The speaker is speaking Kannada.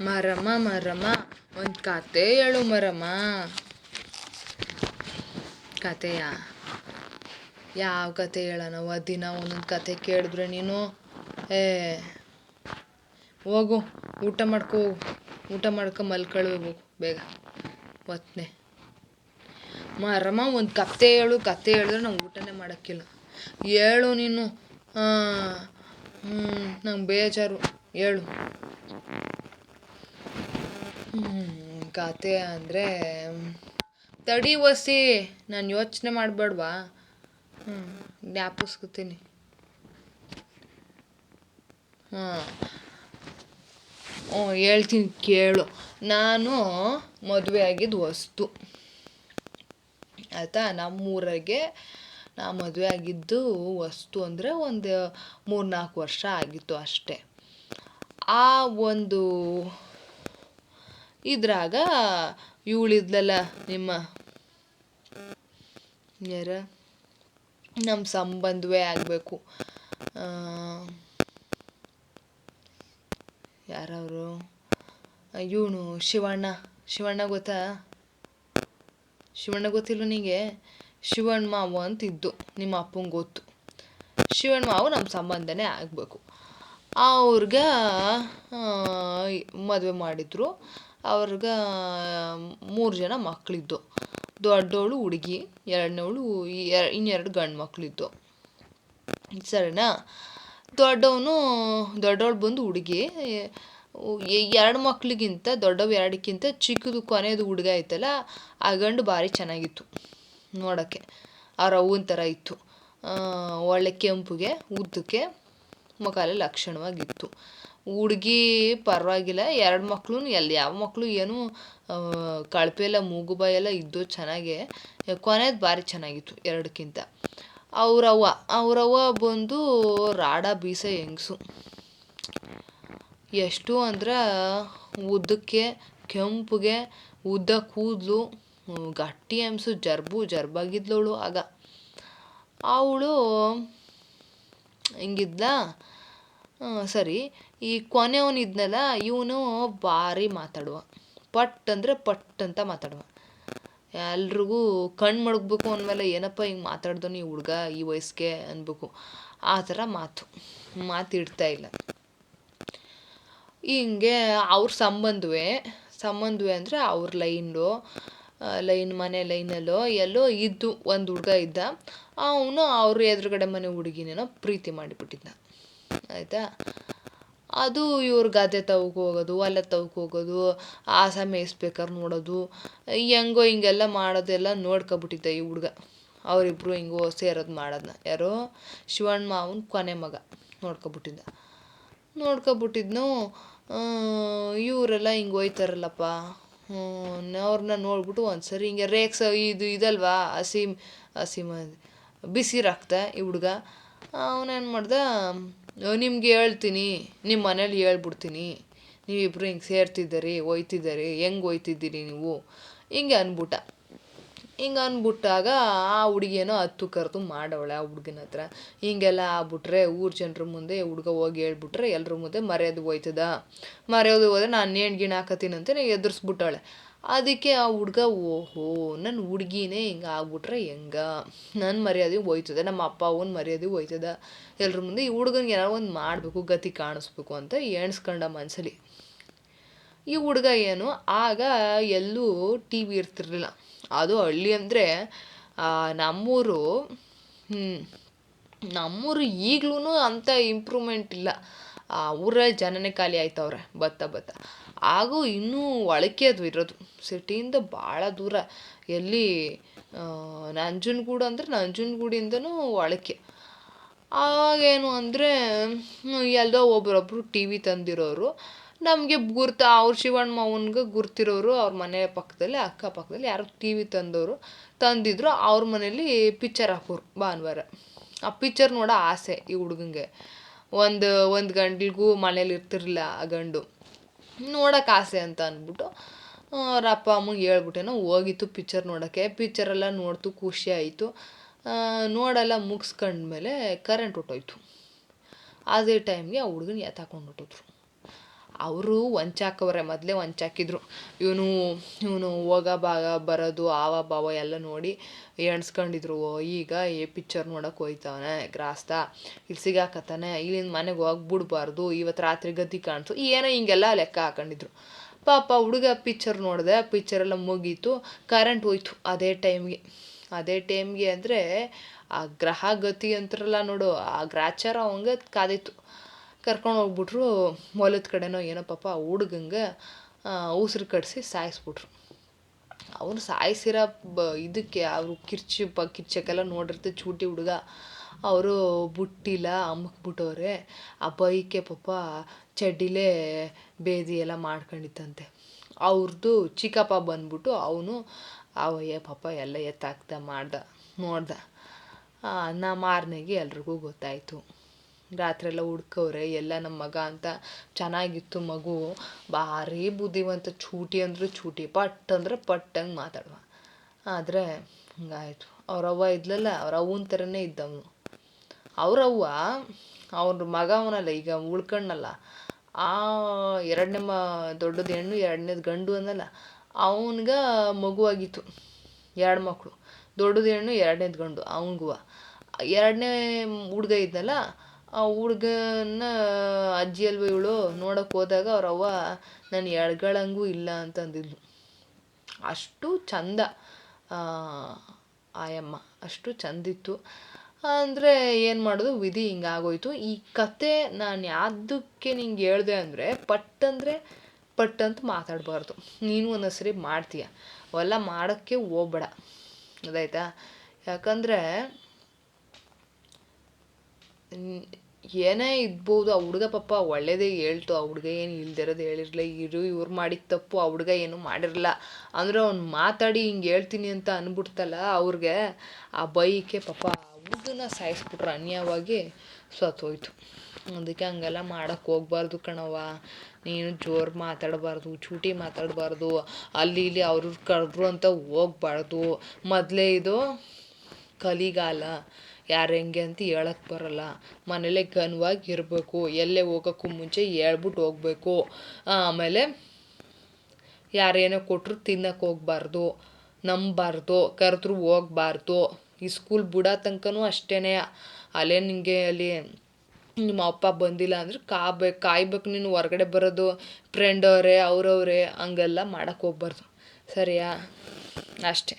ಮರಮ್ಮ ಮರಮ, ಒಂದು ಕತೆ ಹೇಳು ಮರಮ. ಕತೆಯ? ಯಾವ ಕತೆ ಹೇಳೋಣ? ದಿನ ಒಂದೊಂದು ಕತೆ ಕೇಳಿದ್ರೆ ನೀನು? ಏ, ಹೋಗು, ಊಟ ಮಾಡ್ಕೊ ಊಟ ಮಾಡ್ಕೊ ಮಲ್ಕೊಳ್ಬೇಕು ಬೇಗ. ಒತ್ತನೆ ಮರಮ, ಒಂದು ಕತೆ ಹೇಳು, ಕತೆ ಹೇಳಿದ್ರೆ ನಂಗೆ ಊಟನೇ ಮಾಡೋಕ್ಕಿಲ್ಲ. ಹೇಳು ನೀನು. ಹ್ಞೂ ನಂಗೆ ಬೇಜಾರು. ಹೇಳು. ಕತೆ ಅಂದರೆ ತಡಿ ಒಸಿ ನಾನು ಯೋಚನೆ ಮಾಡಬೇಡ್ವಾ? ಹ್ಞೂ ಜ್ಞಾಪಿಸ್ಕೊತೀನಿ. ಹಾಂ. ಹ್ಞೂ ಹೇಳ್ತೀನಿ ಕೇಳು. ನಾನು ಮದುವೆ ಆಗಿದ್ದು ವಸ್ತು. ಆಯಿತಾ? ನಮ್ಮೂರಾಗೆ ನಾ ಮದುವೆ ಆಗಿದ್ದು ವಸ್ತು ಅಂದರೆ ಒಂದು ಮೂರು ನಾಲ್ಕು ವರ್ಷ ಆಗಿತ್ತು ಅಷ್ಟೇ. ಆ ಒಂದು ಇದ್ರಾಗ ಇವಳಿದ್ಲಲ್ಲ ನಿಮ್ಮ ಯಾರ? ನಮ್ಮ ಸಂಬಂಧವೇ ಆಗಬೇಕು. ಯಾರವರು? ಇವನು ಶಿವಣ್ಣ. ಶಿವಣ್ಣ ಗೊತ್ತಾ? ಶಿವಣ್ಣ ಗೊತ್ತಿಲ್ಲ ನಿಂಗೆ? ಶಿವಣ್ಣ ಮಾವು ಅಂತ ಇದ್ದು ನಿಮ್ಮ ಅಪ್ಪಂಗೆ ಗೊತ್ತು. ಶಿವಣ್ಣ ಮಾವು ನಮ್ಮ ಸಂಬಂಧನೇ ಆಗಬೇಕು. ಅವ್ರಿಗೆ ಮದುವೆ ಮಾಡಿದ್ರು. ಅವ್ರಿಗೆ ಮೂರು ಜನ ಮಕ್ಕಳಿದ್ದು ದೊಡ್ಡವಳು ಹುಡುಗಿ ಎರಡನೇವಳು ಇನ್ನೆರಡು ಗಂಡು ಮಕ್ಕಳಿದ್ದು ಸರಿನಾ? ದೊಡ್ಡವನು ದೊಡ್ಡವಳು ಬಂದು ಹುಡುಗಿ ಎರಡು ಮಕ್ಕಳಿಗಿಂತ ದೊಡ್ಡವ ಎರಡಕ್ಕಿಂತ ಚಿಕ್ಕದು ಕೊನೆಯದು ಹುಡುಗ ಐತಲ್ಲ, ಆ ಗಂಡು ಭಾರಿ ಚೆನ್ನಾಗಿತ್ತು ನೋಡೋಕ್ಕೆ. ಅವ್ರ ಅವ್ವನ ಥರ ಇತ್ತು. ಒಳ್ಳೆ ಕೆಂಪಗೆ, ಉದ್ದಕ್ಕೆ ಎಲ್ಲ ಲಕ್ಷಣವಾಗಿತ್ತು. ಹುಡುಗಿ ಪರವಾಗಿಲ್ಲ, ಎರಡು ಮಕ್ಕಳು ಎಲ್ಲಿ, ಯಾವ ಮಕ್ಕಳು ಏನು ಕಳಪೆ ಎಲ್ಲ, ಮೂಗು ಬಾಯಿ ಎಲ್ಲ ಇದ್ದು ಚೆನ್ನಾಗೆ, ಕೊನೆದು ಭಾರಿ ಚೆನ್ನಾಗಿತ್ತು ಎರಡಕ್ಕಿಂತ. ಅವರವ್ವ ಅವರವ್ವ ಬಂದು ರಾಡ ಬೀಸ ಹೆಂಗಸು. ಎಷ್ಟು ಅಂದ್ರೆ ಉದ್ದಕ್ಕೆ, ಕೆಂಪುಗೆ, ಉದ್ದ ಕೂದಲು, ಗಟ್ಟಿ ಅಂಸು ಜರ್ಬು, ಜರ್ಬಾಗಿದ್ಲವಳು ಆಗ. ಅವಳು ಹಿಂಗಿದ್ಲ? ಸರಿ. ಈ ಕೊನೆಯವನಿದ್ನಲ್ಲ, ಇವನು ಭಾರಿ ಮಾತಾಡುವ. ಪಟ್ ಅಂದರೆ ಪಟ್ ಅಂತ ಮಾತಾಡುವ. ಎಲ್ರಿಗೂ ಕಣ್ಣು ಮಡಗ್ಬೇಕು ಅಂದಮೇಲೆ ಏನಪ್ಪ ಹಿಂಗೆ ಮಾತಾಡ್ದೋ ಈ ಹುಡುಗ ಈ ವಯಸ್ಸಿಗೆ ಅನ್ಬೇಕು ಆ ಥರ ಮಾತು. ಮಾತಿಡ್ತಾ ಇಲ್ಲ. ಹಿಂಗೆ ಅವ್ರ ಸಂಬಂಧವೇ ಸಂಬಂಧವೇ ಅಂದರೆ ಅವ್ರ ಲೈನ್ ಲೈನ್ ಮನೆ ಲೈನಲ್ಲೋ ಎಲ್ಲೋ ಇದ್ದು, ಒಂದು ಹುಡುಗ ಇದ್ದ. ಅವನು ಅವ್ರ ಎದುರುಗಡೆ ಮನೆ ಹುಡುಗಿನೇನೋ ಪ್ರೀತಿ ಮಾಡಿಬಿಟ್ಟಿದ್ದ ಆಯಿತಾ? ಅದು ಇವ್ರ ಗಾದೆ ತವಕ್ಕೆ ಹೋಗೋದು ಅಲ್ಲ ತವಕ್ಕೆ ಹೋಗೋದು ಆಸ ಮೇಯಿಸ್ಬೇಕಾದ್ರೆ ನೋಡೋದು, ಹೆಂಗೋ ಹಿಂಗೆಲ್ಲ ಮಾಡೋದೆಲ್ಲ ನೋಡ್ಕೊಬಿಟ್ಟಿದ್ದ ಈ ಹುಡುಗ. ಅವರಿಬ್ರು ಹಿಂಗೋ ಸೇರೋದು ಮಾಡೋದನ್ನ ಯಾರೋ? ಶಿವಣ್ಣ ಮಾವನ ಕೊನೆ ಮಗ ನೋಡ್ಕೊಬಿಟ್ಟಿದ್ದ ನೋಡ್ಕೊಬಿಟ್ಟಿದ್ನು ಇವರೆಲ್ಲ ಹಿಂಗೆ ಹೋಯ್ತಾರಲ್ಲಪ್ಪ. ಅವ್ರನ್ನ ನೋಡ್ಬಿಟ್ಟು ಒಂದು ಸರಿ ಹಿಂಗೆ ರೇಕ್ಸ ಇದು ಇದಲ್ವಾ ಹಸಿ ಹಸಿ ಬಿಸಿ ಈ ಹುಡ್ಗ. ಅವನೇನು ಮಾಡ್ದ ನಿಮ್ಗೆ ಹೇಳ್ತೀನಿ ನಿಮ್ಮ ಮನೇಲಿ ಹೇಳ್ಬಿಡ್ತೀನಿ. ನೀವಿಬ್ರು ಹಿಂಗೆ ಸೇರ್ತಿದ್ದೀರಿ, ಒಯ್ತಿದ್ದೀರಿ, ಹೆಂಗೆ ಒಯ್ತಿದ್ದೀರಿ ನೀವು? ಹಿಂಗೆ ಅಂದ್ಬಿಟ್ಟ ಹಿಂಗೆ ಅಂದ್ಬಿಟ್ಟಾಗ ಆ ಹುಡುಗಿಯೇನೋ ಹತ್ತು ಕರೆದು ಮಾಡವಳೆ ಆ ಹುಡ್ಗನ ಹತ್ರ. ಹಿಂಗೆಲ್ಲ ಆಗ್ಬಿಟ್ರೆ ಊರು ಜನರ ಮುಂದೆ ಹುಡುಗ ಹೋಗಿ ಹೇಳ್ಬಿಟ್ರೆ ಎಲ್ಲರ ಮುಂದೆ ಮರ್ಯಾದೆ ಹೋಯ್ತದ ಮರ್ಯಾದೆ ಹೋದ್ರೆ ನಾನು ನೇಣು ಹಾಕತ್ತೀನಂತ ಎದುರಿಸ್ಬಿಟ್ಟವಳೆ. ಅದಕ್ಕೆ ಆ ಹುಡ್ಗ, ಓಹೋ ನನ್ನ ಹುಡ್ಗಿನೇ ಹಿಂಗೆ ಆಗ್ಬಿಟ್ರೆ ಹೆಂಗ? ನನ್ನ ಮರ್ಯಾದೆ ಹೋಯ್ತದೆ, ನಮ್ಮ ಅಪ್ಪ ಅವನ ಮರ್ಯಾದೆ ಹೋಯ್ತದ. ಎಲ್ರ ಮುಂದೆ ಈ ಹುಡ್ಗನ್ಗೆ ಏನಾರು ಒಂದು ಮಾಡಬೇಕು, ಗತಿ ಕಾಣಿಸ್ಬೇಕು ಅಂತ ಎಣ್ಸ್ಕೊಂಡ ಮನಸ್ಸಲ್ಲಿ ಈ ಹುಡ್ಗ ಏನು, ಆಗ ಎಲ್ಲೂ ಟಿ ವಿ ಇರ್ತಿರ್ಲಿಲ್ಲ. ಅದು ಹಳ್ಳಿ ಅಂದರೆ ನಮ್ಮೂರು ನಮ್ಮೂರು ಈಗ್ಲೂ ಅಂಥ ಇಂಪ್ರೂವ್ಮೆಂಟ್ ಇಲ್ಲ. ಆ ಊರಲ್ಲಿ ಜನನೇ ಖಾಲಿ ಆಯ್ತವ್ರೆ, ಬತ್ತ ಬತ್ತ. ಹಾಗೂ ಇನ್ನೂ ಒಳಕೆ ಅದು ಇರೋದು. ಸಿಟಿಯಿಂದ ಭಾಳ ದೂರ. ಎಲ್ಲಿ ನಂಜನಗೂಡು ಅಂದರೆ ನಂಜನಗೂಡಿಂದನೂ ಒಳಕೆ ಆಗೇನು ಅಂದರೆ ಎಲ್ಲೋ ಒಬ್ರೊಬ್ಬರು ಟಿ ವಿ ತಂದಿರೋರು. ನಮಗೆ ಗುರ್ತ, ಅವ್ರ ಶಿವಣ್ಣ ಮಾವನ್ಗೆ ಗುರ್ತಿರೋರು ಅವ್ರ ಮನೆ ಪಕ್ಕದಲ್ಲಿ ಅಕ್ಕಪಕ್ಕದಲ್ಲಿ ಯಾರೋ ಟಿ ವಿ ತಂದವರು. ತಂದಿದ್ರು, ಅವ್ರ ಮನೇಲಿ ಪಿಕ್ಚರ್ ಹಾಕೋರು ಭಾನುವಾರ. ಆ ಪಿಕ್ಚರ್ ನೋಡೋ ಆಸೆ ಈ ಹುಡುಗಂಗೆ. ಒಂದು ಒಂದು ಗಂಟೆಗೂ ಮನೇಲಿ ಇರ್ತಿರಲಿಲ್ಲ ಆ ಗಂಡು. ನೋಡೋಕೆ ಆಸೆ ಅಂತ ಅಂದ್ಬಿಟ್ಟು ಅವ್ರ ಅಪ್ಪ ಅಮ್ಮಂಗೆ ಹೇಳ್ಬಿಟ್ಟೇನೋ ಹೋಗಿತ್ತು ಪಿಕ್ಚರ್ ನೋಡೋಕ್ಕೆ. ಪಿಕ್ಚರೆಲ್ಲ ನೋಡ್ತು, ಖುಷಿ ಆಯಿತು. ನೋಡೆಲ್ಲ ಮುಗಿಸ್ಕೊಂಡ್ಮೇಲೆ ಕರೆಂಟ್ ಹೊರ್ಟೋಯ್ತು ಅದೇ ಟೈಮ್ಗೆ ಆ ಹುಡ್ಗನ ಎತ್ತಾಕೊಂಡು ಹೊರ್ಟೋದ್ರು. ಅವರು ವಂಚಾಕವ್ರೆ ಮೊದಲೇ ವಂಚಾಕಿದ್ರು ಇವನು ಇವನು ಹೋಗ ಬಾಗ ಬರೋದು, ಆವ ಭಾವ ಎಲ್ಲ ನೋಡಿ ಎಣ್ಸ್ಕೊಂಡಿದ್ರು. ಈಗ ಏ ಪಿಕ್ಚರ್ ನೋಡೋಕೆ ಹೋಯ್ತವನೆ ಗ್ರಾಸ್ತ. ಇಲ್ಲಿ ಸಿಗಾಕತ್ತಾನೆ, ಇಲ್ಲಿಂದ ಮನೆಗೆ ಹೋಗ್ಬಿಡ್ಬಾರ್ದು ಇವತ್ತು ರಾತ್ರಿ ಗತಿ ಕಾಣಿಸು. ಏನೋ ಹಿಂಗೆಲ್ಲ ಲೆಕ್ಕ ಹಾಕೊಂಡಿದ್ರು. ಪಾಪ ಹುಡುಗ ಪಿಕ್ಚರ್ ನೋಡಿದೆ ಪಿಕ್ಚರೆಲ್ಲ ಮುಗೀತು ಕರೆಂಟ್ ಹೋಯ್ತು ಅದೇ ಟೈಮ್ಗೆ ಅದೇ ಟೈಮ್ಗೆ ಅಂದರೆ ಆ ಗ್ರಹ ಗತಿ ಅಂತಾರಲ್ಲ ನೋಡು, ಆ ಗ್ರಾಚಾರ ಅವಂಗೆ ಕಾದಿತ್ತು. ಕರ್ಕೊಂಡು ಹೋಗ್ಬಿಟ್ರು ಹೊಲದ ಕಡೆನೋ ಏನೋ ಪಾಪ ಆ ಹುಡ್ಗಂಗೆ ಉಸಿರು ಕಡಿಸಿ ಸಾಯಿಸ್ಬಿಟ್ರು. ಅವನು ಸಾಯಿಸಿರೋ ಬ, ಇದಕ್ಕೆ ಅವರು ಕಿರ್ಚಿ ಪ, ಕಿರ್ಚಕ್ಕೆಲ್ಲ ನೋಡಿರ್ತೀವಿ ಚೂಟಿ ಹುಡುಗ. ಅವರು ಬುಟ್ಟಿಲ್ಲ ಅಮ್ಮಕ್ಬಿಟ್ಟವ್ರೆ ಆ ಬೈಕೆ ಪಾಪ ಚಡ್ಡಿಲೇ ಬೇದಿ ಎಲ್ಲ ಮಾಡ್ಕೊಂಡಿತ್ತಂತೆ. ಅವ್ರದ್ದು ಚಿಕ್ಕಪ್ಪ ಬಂದ್ಬಿಟ್ಟು ಅವನು, ಅವಯ್ಯ ಪಾಪ ಎಲ್ಲ ಎತ್ತಾಕ್ದ, ಮಾಡ್ದ, ನೋಡ್ದ. ನಾ ಮಾರನೆಗೆ ಎಲ್ರಿಗೂ ಗೊತ್ತಾಯಿತು. ರಾತ್ರಿ ಎಲ್ಲ ಹುಡ್ಕವ್ರೆ, ಎಲ್ಲ ನಮ್ಮ ಮಗ ಅಂತ ಚೆನ್ನಾಗಿತ್ತು ಮಗು. ಭಾರಿ ಬುದ್ಧಿವಂತ, ಚೂಟಿ ಅಂದ್ರೆ ಚೂಟಿ, ಪಟ್ ಅಂದ್ರೆ ಪಟ್ಟಂಗೆ ಮಾತಾಡುವ. ಆದರೆ ಹಿಂಗಾಯ್ತು. ಅವ್ರವ್ವ ಇದ್ಲಲ್ಲ, ಅವ್ರ ಅವ್ವನ ಥರನೇ ಇದ್ದವನು. ಅವ್ರವ್ವ ಅವ್ರ ಮಗ ಅವನಲ್ಲ, ಈಗ ಉಳ್ಕಣ್ಣಲ್ಲ. ಆ ಎರಡನೇ ಮ, ದೊಡ್ಡದು ಹೆಣ್ಣು, ಎರಡನೇದು ಗಂಡು ಅಂದಲ್ಲ ಅವನ್ಗೆ ಮಗುವಾಗಿತ್ತು ಎರಡು ಮಕ್ಕಳು ದೊಡ್ಡದು ಹೆಣ್ಣು, ಎರಡನೇದು ಗಂಡು ಅವನಿಗೂ ಎರಡನೇ ಹುಡ್ಗ ಇದ್ದಲ್ಲ ಆ ಹುಡ್ಗನ್ನ ಅಜ್ಜಿ ಅಲ್ವ ಇವಳು ನೋಡೋಕೆ ಹೋದಾಗ ಅವ್ರವ್ವ ನಾನು ಎಳ್ಗಳಂಗೂ ಇಲ್ಲ ಅಂತಂದಿದ್ಲು. ಅಷ್ಟು ಚಂದ ಆಯಮ್ಮ, ಅಷ್ಟು ಚಂದಿತ್ತು. ಅಂದರೆ ಏನು ಮಾಡೋದು, ವಿಧಿ ಹಿಂಗಾಗೋಯ್ತು ಈ ಕತೆ ನಾನು ಯಾವುದಕ್ಕೆ ನಿಂಗೆ ಹೇಳ್ದೆ ಅಂದರೆ, ಪಟ್ಟಂದರೆ ಪಟ್ಟಂತ ಮಾತಾಡಬಾರ್ದು. ನೀನು ಒಂದೊಂದ್ಸರಿ ಮಾಡ್ತೀಯ. ಅವೆಲ್ಲ ಮಾಡೋಕ್ಕೆ ಹೋಗ್ಬೇಡ. ಅದಾಯ್ತಾ? ಯಾಕಂದರೆ ಏನೇ ಇದ್ಬೋದು, ಆ ಹುಡ್ಗ ಪಾಪ ಒಳ್ಳೇದೇ ಹೇಳ್ತು, ಆ ಹುಡುಗ ಏನು ಇಲ್ದಿರೋದು ಹೇಳಿರಲಿಲ್ಲ ಇರು, ಇವ್ರು ಮಾಡಿದ ತಪ್ಪು, ಆ ಹುಡುಗ ಏನು ಮಾಡಿರಲ್ಲ. ಅಂದ್ರೆ ಅವ್ನು ಮಾತಾಡಿ ಹಿಂಗೆ ಹೇಳ್ತೀನಿ ಅಂತ ಅಂದ್ಬಿಡ್ತಲ್ಲ ಅವ್ರಿಗೆ, ಆ ಬೈಕೆ ಪಾಪ, ಆ ಸಾಯಿಸ್ಬಿಟ್ರು ಅನ್ಯವಾಗಿ ಸತ್ತೋಯ್ತು. ಅದಕ್ಕೆ ಹಂಗೆಲ್ಲ ಮಾಡಕ್ಕೆ ಹೋಗ್ಬಾರ್ದು ಕಣವ್ವ. ನೀನು ಜೋರು ಮಾತಾಡಬಾರ್ದು, ಚೂಟಿ ಮಾತಾಡಬಾರ್ದು, ಅಲ್ಲಿ ಇಲ್ಲಿ ಅವ್ರ ಕರೆದ್ರು ಅಂತ ಹೋಗ್ಬಾರ್ದು. ಮೊದಲೇ ಇದು ಕಲಿಗಾಲ. ಯಾರು ಹೆಂಗೆ ಅಂತ ಹೇಳಕ್ಕೆ ಬರಲ್ಲ. ಮನೇಲೆ ಘನವಾಗಿ ಇರಬೇಕು. ಎಲ್ಲೇ ಹೋಗೋಕ್ಕೂ ಮುಂಚೆ ಹೇಳ್ಬಿಟ್ಟು ಹೋಗಬೇಕು. ಆಮೇಲೆ ಯಾರೇನೋ ಕೊಟ್ಟರು ತಿನ್ನಕ್ಕೆ ಹೋಗ್ಬಾರ್ದು ನಂಬಬಾರ್ದು ಕರೆದ್ರು ಹೋಗ್ಬಾರ್ದು. ಈ ಸ್ಕೂಲ್ ಬಿಡೋ ತನಕನೂ ಅಷ್ಟೇ ಅಲ್ಲೇ ನಿನಗೆ ಅಲ್ಲಿ ನಿಮ್ಮ ಅಪ್ಪ ಬಂದಿಲ್ಲ ಅಂದ್ರೆ ಕಾಬೇಕು ಕಾಯ್ಬೇಕು ನೀನು ಹೊರಗಡೆ ಬರೋದು ಫ್ರೆಂಡ್ ಅವರೇ, ಅವ್ರವ್ರೆ, ಹಂಗೆಲ್ಲ ಮಾಡೋಕ್ಕೆ ಹೋಗ್ಬಾರ್ದು. ಸರಿಯಾ? ಅಷ್ಟೇ.